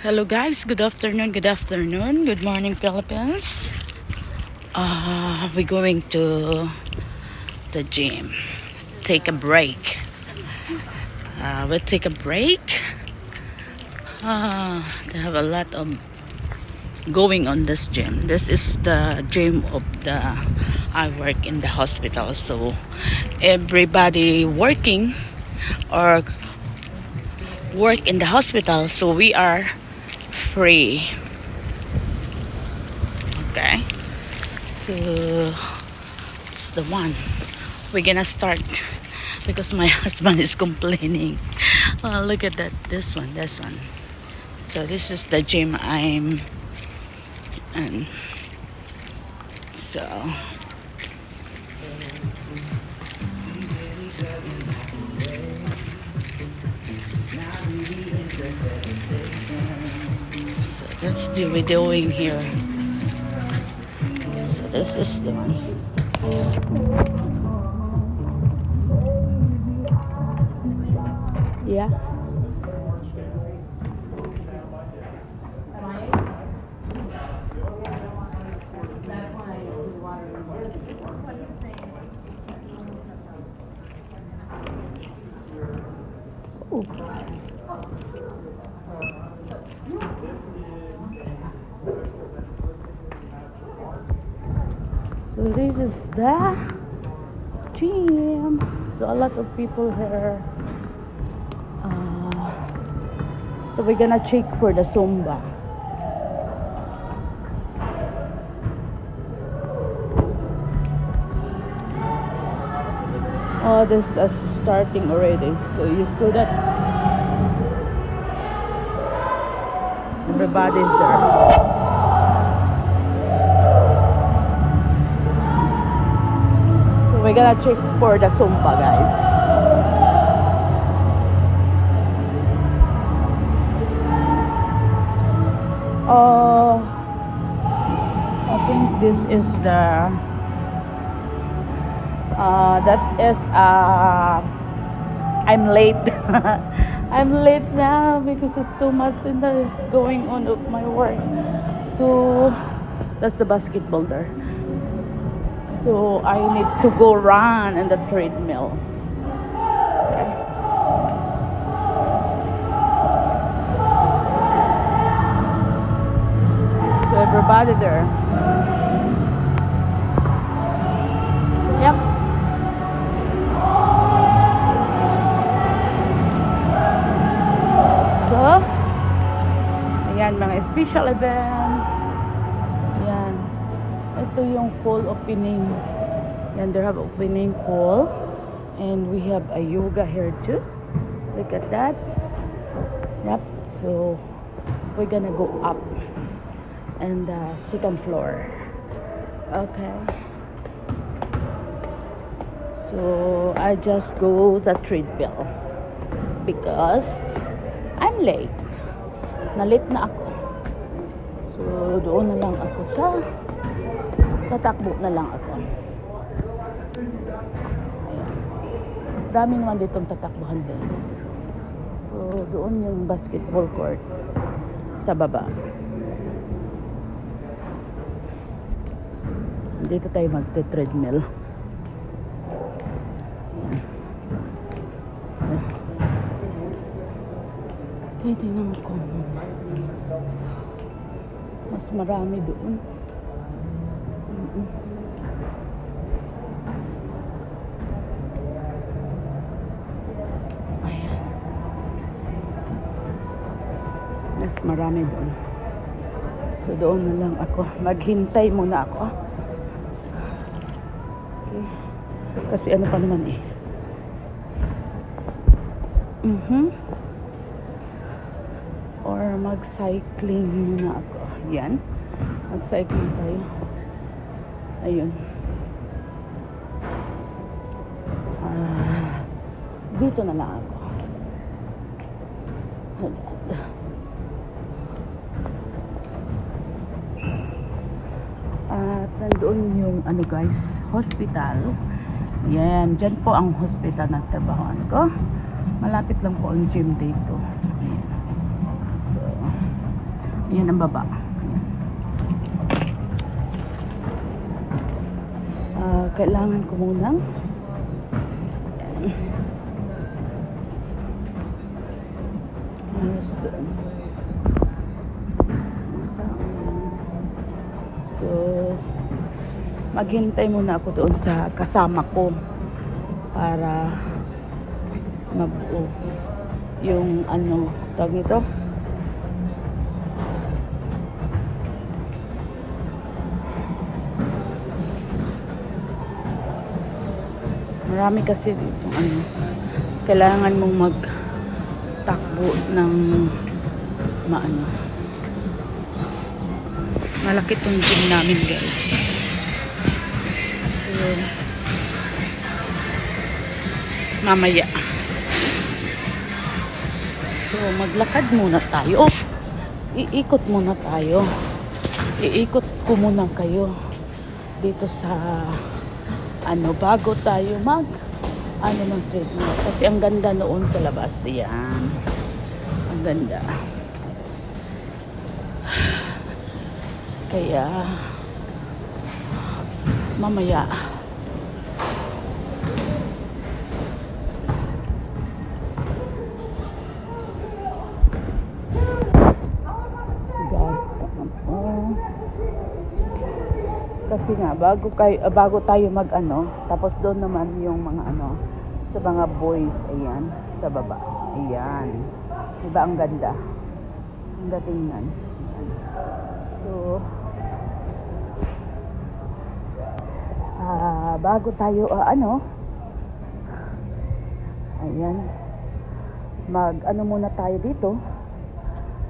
Hello guys, good afternoon, good afternoon, good morning Philippines. Uh, we're going to the gym. Take a break. Uh, we'll take a break. Uh, they have a lot of going on this gym. This is the gym of the I work in the hospital. So everybody working or work in the hospital. So we are free. Okay. So it's the one. We're gonna start because my husband is complaining. Oh, look at that. This one, this one. So this is the gym I'm and so So that's the videoing here. So this is the one. So this is the gym. So a lot of people here. Uh, so we're gonna check for the Zumba. Oh, this is starting already. So you saw that everybody's there. We're gonna check for the Zumba, guys. Uh, I think this is the. Uh, that is. Uh, I'm late. I'm late now because it's too much in the going on of my work. So that's the basketball there. So I need to go run in the treadmill. So everybody there. Yep. So, ayan, mga special event. Ito yung fall opening. Yan, they have opening fall. And we have a yoga here too. Look at that. Yep. So, we're gonna go up. And the second floor. Okay. So, I just go the treadmill. Because I'm late. Nalit na ako. So, doon na lang ako sa tatakbo na lang ako. Ayan. Dami naman ditong tatakbuhan guys. So, doon yung basketball court sa baba. Dito tayo magte-treadmill. So, mo ko. Mas marami doon. Mas marami doon. So doon na lang ako. Maghintay muna ako. Okay. Kasi ano pa naman eh. Mhm. Or mag-cycling muna ako. Yan. Mag-cycling tayo. Ayun. Ah, dito na lang ako. Agad. At nandoon yung ano guys, hospital. Yan, dyan po ang hospital na trabahoan ko. Malapit lang po ang gym dito. Ayan. So, Ayan ang baba. Ayan. Ah, kailangan ko munang ayos doon. So, maghintay muna ako doon sa kasama ko para mabuo yung ano, tawag nito? Marami kasi dito ano, kailangan mong magtakbo ng maano. Malaki tong gym namin guys. So, mamaya. So, maglakad muna tayo. Oh, iikot muna tayo. Iikot ko muna kayo dito sa ano, bago tayo mag ano ng treadmill. Kasi ang ganda noon sa labas. Yan. Ang ganda. Kaya, mamaya. Kasi nga bago kay ah, bago tayo mag ano, tapos doon naman yung mga ano sa mga boys ayan sa baba. Ayan. 'Di ba ang ganda? Ang ganda tingnan. Ayan. So ah bago tayo ah, ano Ayan. Mag ano muna tayo dito.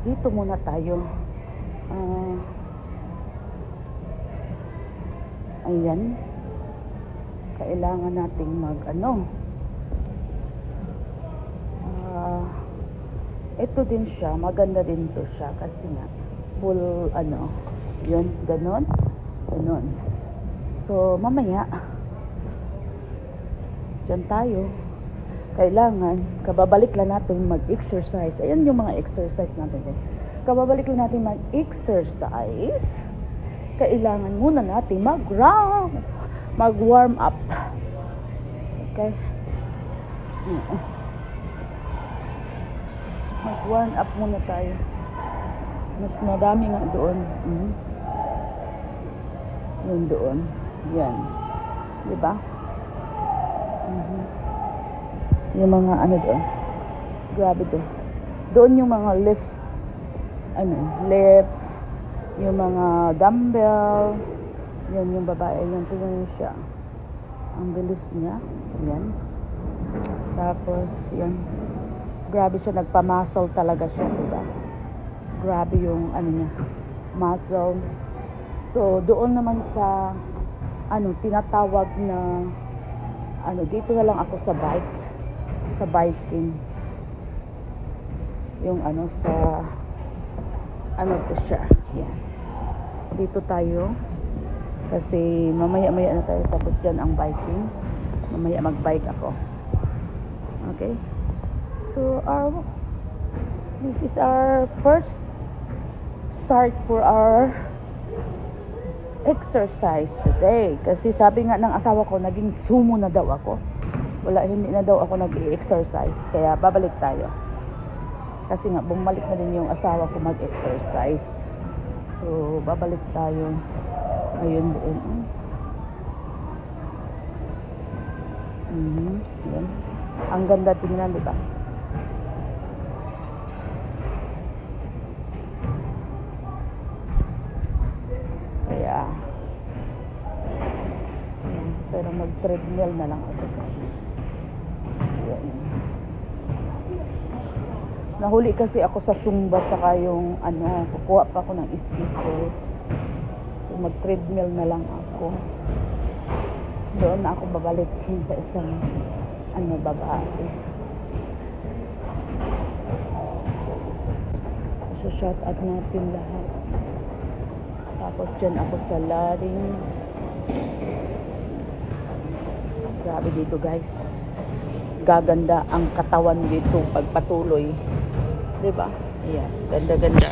Dito muna tayo. Ah Ayan. Kailangan nating mag ano. Ah, ito din siya, maganda din to siya kasi nga full ano, 'yun ganon. Ganon. So mamaya Diyan tayo. Kailangan, kababalik lang natin mag-exercise. Ayan yung mga exercise natin. din. Kababalik lang natin mag-exercise kailangan muna natin mag-warm mag-warm up. Okay? Mag-warm up muna tayo. Mas madami nga doon. Mhm. Yun doon. Yan. Di ba? Mhm. Yung mga ano doon. Grabe doon. Doon yung mga lift. Ano, lift. Yung mga dumbbell. Yun yung babae. Yun tingnan niyo siya. Ang bilis niya. Yan. Tapos yan. Grabe siya. Nagpa-muscle talaga siya diba? Grabe yung ano niya muscle. So doon naman sa ano tinatawag na ano dito na lang ako sa bike sa biking. Yung ano sa ano to siya yan. Dito tayo kasi mamaya maya na tayo tapos dyan ang biking. Mamaya mag bike ako. Okay? So our this is our first start for our exercise today kasi sabi nga ng asawa ko naging sumo na daw ako wala hindi na daw ako nag-exercise kaya babalik tayo kasi nga bumalik na din yung asawa ko mag-exercise So, babalik tayo ngayon doon. Mhm. Yan. Ang ganda tingnan, di ba? Pero mag-treadmill na lang ako. Yan. Nahuli kasi ako sa Zumba saka yung ano, kukuha pa ako ng speaker. So mag-treadmill na lang ako. Doon na ako babalik sa isang ano babae. So shout out natin lahat. Tapos dyan ako sa Laring. Grabe dito guys. Gaganda ang katawan dito pagpatuloy. 'di ba? Ayan, ganda-ganda.